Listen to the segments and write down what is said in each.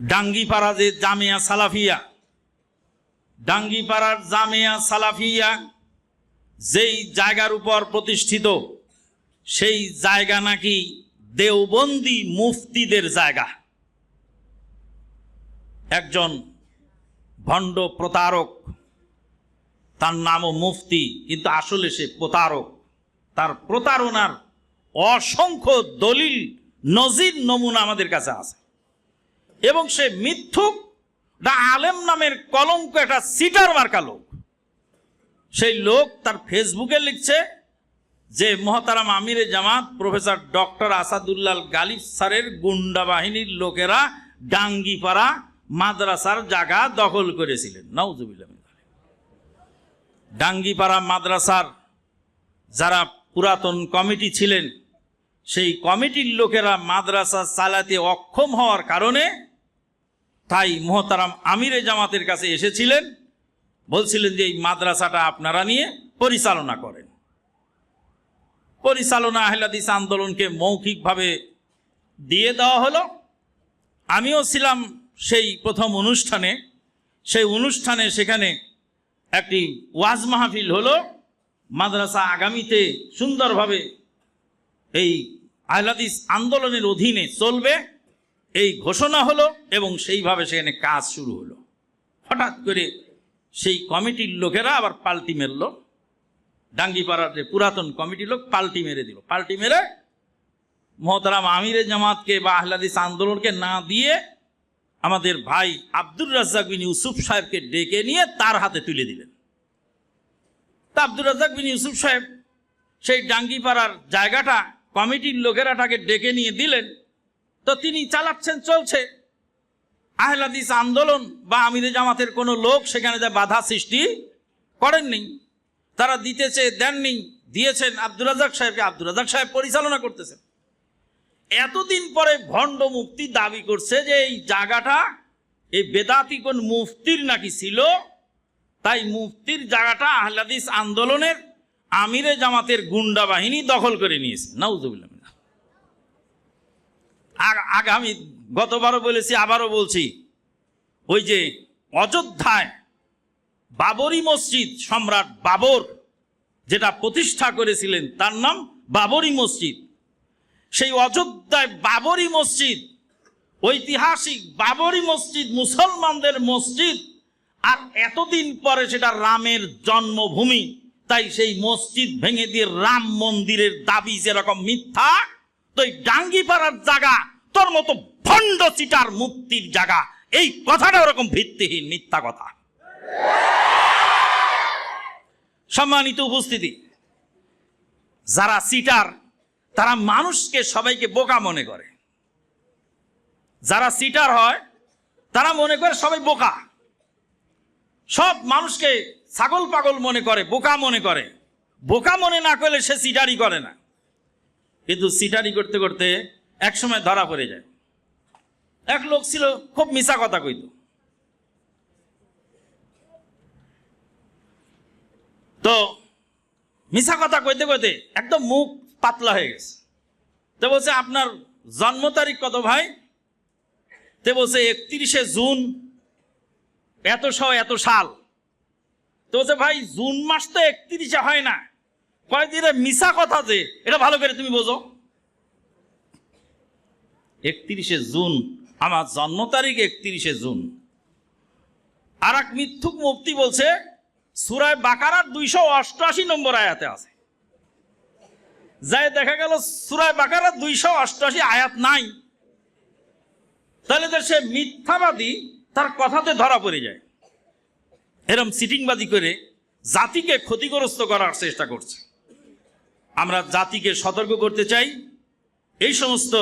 ডাঙ্গিপাড়া যে জামিয়া সালাফিয়া। ডাঙ্গিপাড়ার জামিয়া সালাফিয়া যেই জায়গার উপর প্রতিষ্ঠিত, সেই জায়গা নাকি দেওবন্দি মুফতিদের জায়গা। একজন ভণ্ড প্রতারক, তার নামও মুফতি, কিন্তু আসলে সে প্রতারক। তার প্রতারণার অসংখ্য দলিল, নজির, নমুনা আমাদের কাছে আছে। এবং সে মিথ্যুক, দা আলেম নামের কলঙ্ক একটা সিটার মার্কা লোক। সেই লোক তার ফেসবুকে লিখছে যে, মহতারাম আমিরে জামাত, প্রফেসর ডক্টর আসাদুল্লাল গালিব স্যারের গুন্ডা বাহিনীর লোকেরা ডাঙ্গিপাড়া মাদ্রাসার জায়গা দখল করেছিলেন। নাউজুবিল্লাহ ডাঙ্গিপাড়া মাদ্রাসার যারা পুরাতন কমিটি ছিলেন, সেই কমিটির লোকেরা মাদ্রাসা চালাতে অক্ষম হওয়ার কারণে তাই মোহতারাম আমিরে জামাতের কাছে এসেছিলেন, বলছিলেন যে এই মাদ্রাসাটা আপনারা নিয়ে পরিচালনা করেন। পরিচালনা আহলাদিস আন্দোলনকে মৌখিকভাবে দিয়ে দেওয়া হলো। আমিও ছিলাম সেই প্রথম অনুষ্ঠানে। সেই অনুষ্ঠানে সেখানে একটি ওয়াজ মাহফিল হলো। মাদ্রাসা আগামীতে সুন্দরভাবে এই আহলাদিস আন্দোলনের অধীনে চলবে। এই ঘোষণা হলো এবং সেইভাবে সেখানে কাজ শুরু হলো। হঠাৎ করে সেই কমিটির লোকেরা আবার পাল্টি মেরল। ডাঙ্গিপাড়ার যে পুরাতন কমিটির লোক পাল্টি মেরে দিল। পাল্টি মেরে মহতারাম আমিরে জামাতকে বা আহলাদিস আন্দোলনকে না দিয়ে আমাদের ভাই আব্দুর রাজ্জাক বিন ইউসুফ সাহেবকে ডেকে নিয়ে তার হাতে তুলে দিলেন। তা আব্দুর রাজ্জাক বিন ইউসুফ সাহেব সেই ডাঙ্গিপাড়ার জায়গাটা কমিটির লোকেরা তাকে ডেকে নিয়ে দিলেন। তো তিনি চালাচ্ছেন, চলছে। আহলাদিস আন্দোলন বা আমিরে জামাতের কোনো লোক সেখানে যা বাধা সৃষ্টি করেননি, তারা দিতেছে, দেননি, দিয়েছেন আব্দুর রাজাক সাহেবকে। আব্দুর রাজাক সাহেব পরিচালনা করতেছেন। এতদিন পরে ভণ্ড মুফতি দাবি করছে যে এই জায়গাটা, এই বেদাতি কোন মুফতির নাকি ছিল? তাই মুফতির জায়গাটা আহলাদিস আন্দোলনের আমিরে জামাতের গুন্ডা বাহিনী দখল করে নিয়েছে। নাউজুবিল্লাহ। আগামী গতবারও বলেছি, আবারও বলছি। ওই যে অযোধ্যায় বাবরি মসজিদ সম্রাট বাবর যেটা প্রতিষ্ঠা করেছিলেন, তার নাম বাবরি মসজিদ। সেই অযোধ্যায় বাবরি মসজিদ, ঐতিহাসিক বাবরি মসজিদ, মুসলমানদের মসজিদ, আর এতদিন পরে সেটা রামের জন্মভূমি। তাই সেই মসজিদ ভেঙে দিয়ে রাম মন্দিরের দাবি যেরকম মিথ্যা তো এই ডাঙ্গিপাড়ার জায়গা তোর মতো ভণ্ড চিটার মুক্তির জায়গা এই কথাটা ওরকম ভিত্তিহীন মিথ্যা কথা। সম্মানিত উপস্থিতি, যারা সিটার তারা মানুষকে সবাইকে বোকা মনে করে। যারা সিটার হয়, তারা মনে করে সবাই বোকা। সব মানুষকে ছাগল পাগল মনে করে, বোকা মনে করে। বোকা মনে না করলে সে সিটারি করে না। কিন্তু সিটারি করতে করতে একসময় ধরা পড়ে যায়। এক লোক ছিল, খুব মিশা কথা কইত। তো মিশা কথা কইতে কইতে একদম মুখ পাতলা হয়ে গেছে। তো বলছে, আপনার জন্ম তারিখ কত ভাই? তে বলছে, একত্রিশে জুন, এত শ এত সাল। তো বলছে, ভাই, জুন মাস তো একত্রিশে হয় না। কয়েকদিনে মিশা কথা যে? এটা ভালো করে তুমি বোঝো। একত্রিশে জুন, আমার জন্ম তারিখ একত্রিশে জুন। আর এক মিথ্যুক মুক্তি বলছে, সুরায় বাকারার দুইশো অষ্টআশি নম্বর আয়াতে আছে। যাই দেখা গেল, সুরায় বাকারার দুইশো অষ্টআশি আয়াত নাই। তাহলে তো সে মিথ্যাবাদী, তার কথাতে ধরা পড়ে যায়। এরম সিটিংবাদী করে জাতিকে ক্ষতিগ্রস্ত করার চেষ্টা করছে। আমরা জাতিকে সতর্ক করতে চাই। এই সমস্ত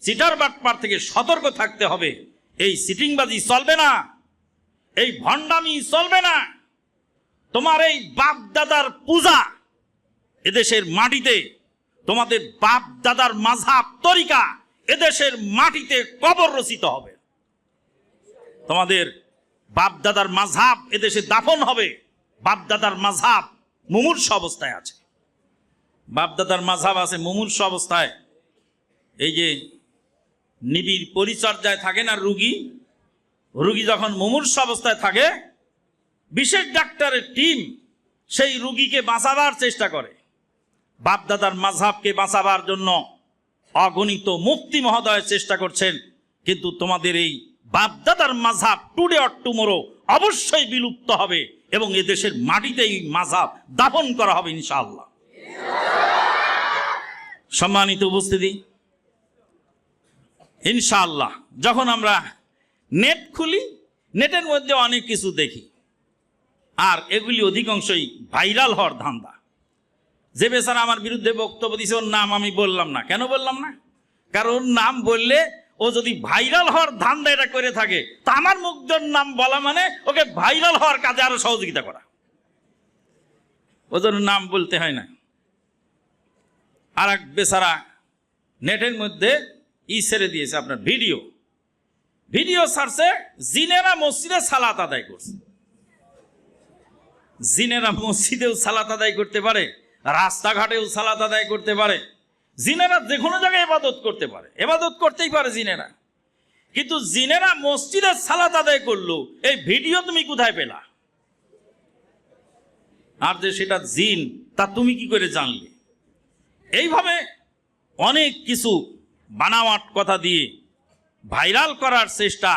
চিটার বাটপার থেকে সতর্ক থাকতে হবে। এই সিটিংবাজি চলবে না। এই ভণ্ডামি চলবে না। তোমার এই বাপ দাদার পূজা এদেশের মাটিতে, তোমাদের বাপ দাদার মাঝাব তরিকা এদেশের মাটিতে কবর রচিত হবে। তোমাদের বাপ দাদার মাঝাব এদেশে দাফন হবে। বাপ দাদার মাঝাব মুমূর্ষ অবস্থায় আছে। বাপ দাদার মাঝাব আছে, মুমূর্ষ অবস্থায়। এই যে নিবিড় পরিচর্যায় থাকে না রুগী রুগী যখন মুমূর্ষ অবস্থায় থাকে, বিশেষ ডাক্তারের টিম সেই রুগীকে বাঁচাবার চেষ্টা করে। বাপদাদার মাঝহাবকে বাঁচাবার জন্য অগণিত মুক্তি মহোদয় চেষ্টা করছেন, কিন্তু তোমাদের এই বাপদাদার মাঝহাব টুডে অর টুমোরো অবশ্যই বিলুপ্ত হবে এবং এদেশের মাটিতে এই মাঝহাব দাফন করা হবে ইনশাআল্লাহ। সম্মানিত উপস্থিতি। ইনশাআল্লাহ, যখন আমরা নেট খুলি, নেটের মধ্যে অনেক কিছু দেখি। আর এগুলি অধিকাংশই ভাইরাল হওয়ার ধান্দা। যে বেচারা আমার বিরুদ্ধে বক্তব্য দিছে, ওর নাম আমি বললাম না। কেন বললাম না? কারণ ওর নাম বললে ও যদি ভাইরাল হওয়ার ধান্দা এটা করে থাকে, তা আমার মুগ্ধর নাম বলা মানে ওকে ভাইরাল হওয়ার কাজে আরও সহযোগিতা করা। ও জন্য নাম বলতে হয় না। আর এক বেচারা নেটের মধ্যে ই ছেড়ে দিয়েছে আপনার ভিডিও। ভিডিও ছাড়ছে, জিনেরা মসজিদে সালাত আদায় করছে। জিনেরা মসজিদেও সালাত আদায় করতে পারে, রাস্তাঘাটেও সালাত আদায় করতে পারে। জিনেরা যে কোনো জায়গায় এবাদত করতে পারে। এবাদত করতেই পারে জিনেরা। কিন্তু জিনেরা মসজিদে সালাত আদায় করল, এই ভিডিও তুমি কোথায় পেলা? আর যে সেটা জিন, তা তুমি কি করে জানলে? এইভাবে অনেক কিছু বানাওয়াট কথা দিয়ে ভাইরাল করার চেষ্টা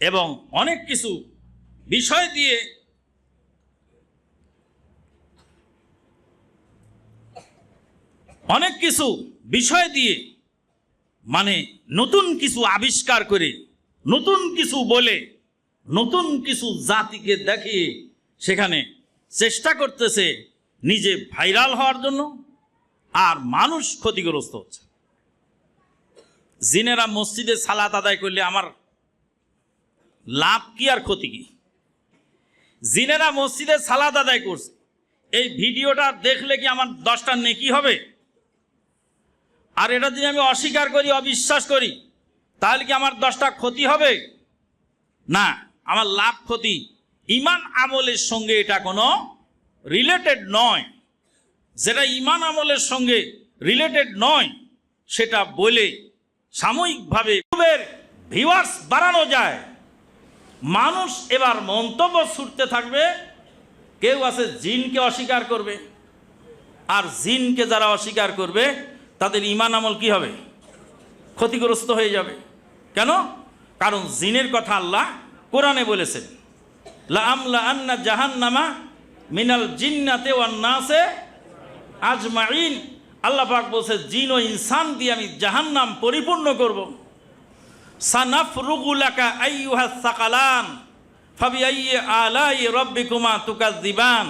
এবং অনেক কিছু বিষয় দিয়ে অনেক কিছু বিষয় দিয়ে মানে নতুন কিছু আবিষ্কার করে, নতুন কিছু বলে, নতুন কিছু জাতিকে দেখিয়ে সেখানে চেষ্টা করতেছে নিজে ভাইরাল হওয়ার জন্য। আর মানুষ ক্ষতিগ্রস্ত হচ্ছে। জিনেরা মসজিদে সালাত আদায় করলে আমার লাভ কি আর ক্ষতি কি? জিনেরা মসজিদে সালাত আদায় করছে, এই ভিডিওটা দেখলে কি আমার দশটা নেকি হবে? আর এটা যদি আমি অস্বীকার করি, অবিশ্বাস করি, তাহলে কি আমার দশটা ক্ষতি হবে? না, আমার লাভ ক্ষতি। ইমান আমলের সঙ্গে এটা কোনো রিলেটেড নয়। যেটা ইমান আমলের সঙ্গে রিলেটেড নয়, সেটা বলে সাময়িকভাবে ভিউয়ার্স বাড়ানো যায়। মানুষ এবার মন্তব্য ছুটতে থাকবে, কেউ আছে জিনকে অস্বীকার করবে, আর জিনকে যারা অস্বীকার করবে, তাদের ইমান আমল কি হবে? ক্ষতিগ্রস্ত হয়ে যাবে। কেন? কারণ জিনের কথা আল্লাহ কোরআনে বলেছেন, লা আমলা আন্না জাহান্নামা মিনাল জিন্নাতে ওয়ান্নাসে আজমাইন, আল্লাহ পাক বলছে, জিন ও ইনসান দিয়ে আমি জাহান্নাম পরিপূর্ণ করব। সানাফরুগুলাকা আইয়ুহা সাকালান, ফাবি আইয়ে আলাই রব্বিকুমা তুকাজ্জিবান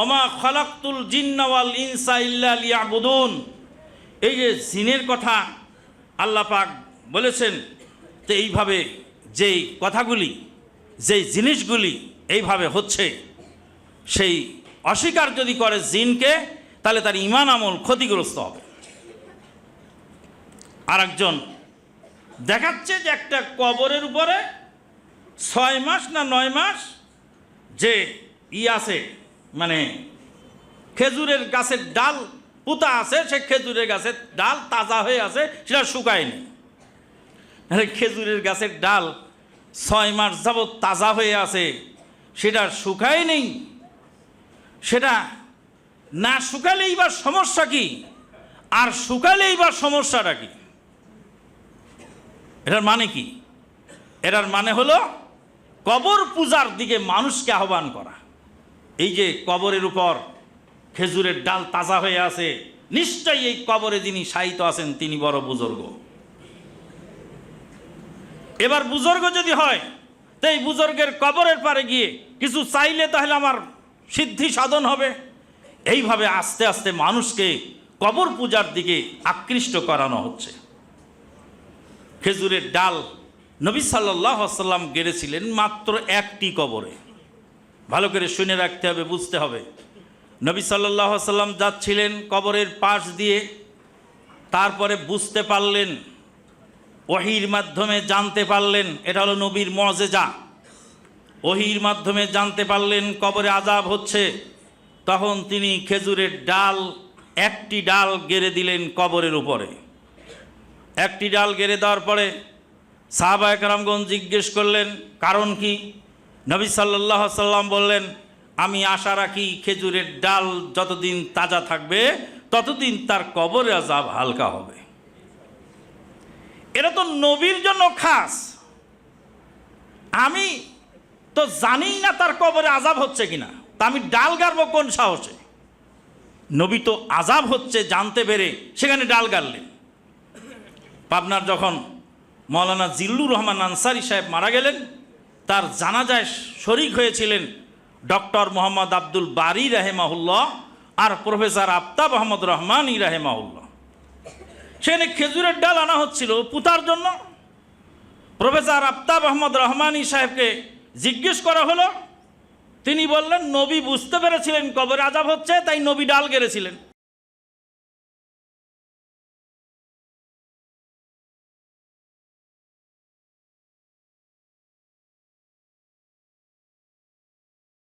ওমা খলাকতুল জিন্না ওয়াল ইনসা ইল্লা লিয়াবুদুন। এই যে জিনের কথা আল্লাহ পাক বলেছেন, তো এইভাবে যেই কথাগুলি, যেই জিনিসগুলি এইভাবে হচ্ছে, সেই অস্বীকার যদি করে জিনকে তাহলে তার ইমান আমল ক্ষতিগ্রস্ত হবে। আর একজন দেখাচ্ছে যে একটা কবরের উপরে ছয় মাস না নয় মাস যে ই আছে মানে খেজুরের গাছের ডাল পুতা আছে, সে খেজুরের গাছের ডাল তাজা হয়ে আছে, সেটা শুকায়নি। আরে খেজুরের গাছের ডাল ছয় মাস যাবৎ তাজা হয়ে আছে, সেটা শুকায় নেই সেটা না শুকালেই বা সমস্যা কি? আর শুকালেই বা সমস্যাটা কি? এটার মানে কি? এটার মানে হলো কবর পূজার দিকে মানুষকে আহ্বান করা। এই যে কবরের উপর খেজুরের ডাল তাজা হয়ে আছে, নিশ্চয়ই এই কবরে যিনি সাহিত্য আছেন, তিনি বড় বুজুর্গ। এবার বুজুর্গ যদি হয়, তো এই বুজুর্গের কবরের পারে গিয়ে কিছু চাইলে তাহলে আমার সিদ্ধি সাধন হবে। এইভাবে আস্তে আস্তে মানুষকে কবর পূজার দিকে আকৃষ্ট করানো হচ্ছে। খেজুরের ডাল নবী সাল্লাহ সাল্লাম গেড়েছিলেন মাত্র একটি কবরে। ভালো করে শুনে রাখতে হবে, বুঝতে হবে। নবী সাল্লাহ সাল্লাম যাচ্ছিলেন কবরের পাশ দিয়ে, তারপরে বুঝতে পারলেন, ওহির মাধ্যমে জানতে পারলেন, এটা হলো নবীর মজেজা। ওহির মাধ্যমে জানতে পারলেন কবরে আজাব হচ্ছে। তখন তিনি খেজুরের ডাল, একটি ডাল গেড়ে দিলেন কবরের উপরে। একটি ডাল গেড়ে দেওয়ার পরে সাহাবা একরামগঞ্জ জিজ্ঞেস করলেন, কারণ কি? নবী সাল্লাহ সাল্লাম বললেন, আমি আশা রাখি খেজুরের ডাল যতদিন তাজা থাকবে, ততদিন তার কবরে আজাব হালকা হবে। এটা তো নবীর জন্য খাস। আমি তো জানি না তার কবরে আজাব হচ্ছে কিনা। আমি ডাল গাড়বো কোন সাহসে? নবী তো আজাব হচ্ছে জানতে পেরে সেখানে ডাল গাড়লেন। পাবনার যখন মৌলানা জিল্লুর রহমান আনসারি সাহেব মারা গেলেন, তার জানাজায় শরিক হয়েছিলেন ডক্টর মোহাম্মদ আব্দুল বারি রাহেমাহুল্লাহ আর প্রফেসর আফতাব আহমদ রহমান ই রাহেমাহুল্লাহ। সেখানে খেজুরের ডাল আনা হচ্ছিল পুতার জন্য। প্রফেসর আফতাব আহমদ রহমানি সাহেবকে জিজ্ঞেস করা হলো তিনি বললেন নবী বুঝতে পেরেছিলেন কবর আজাব হচ্ছে তাই নবী ডাল গেড়েছিলেন।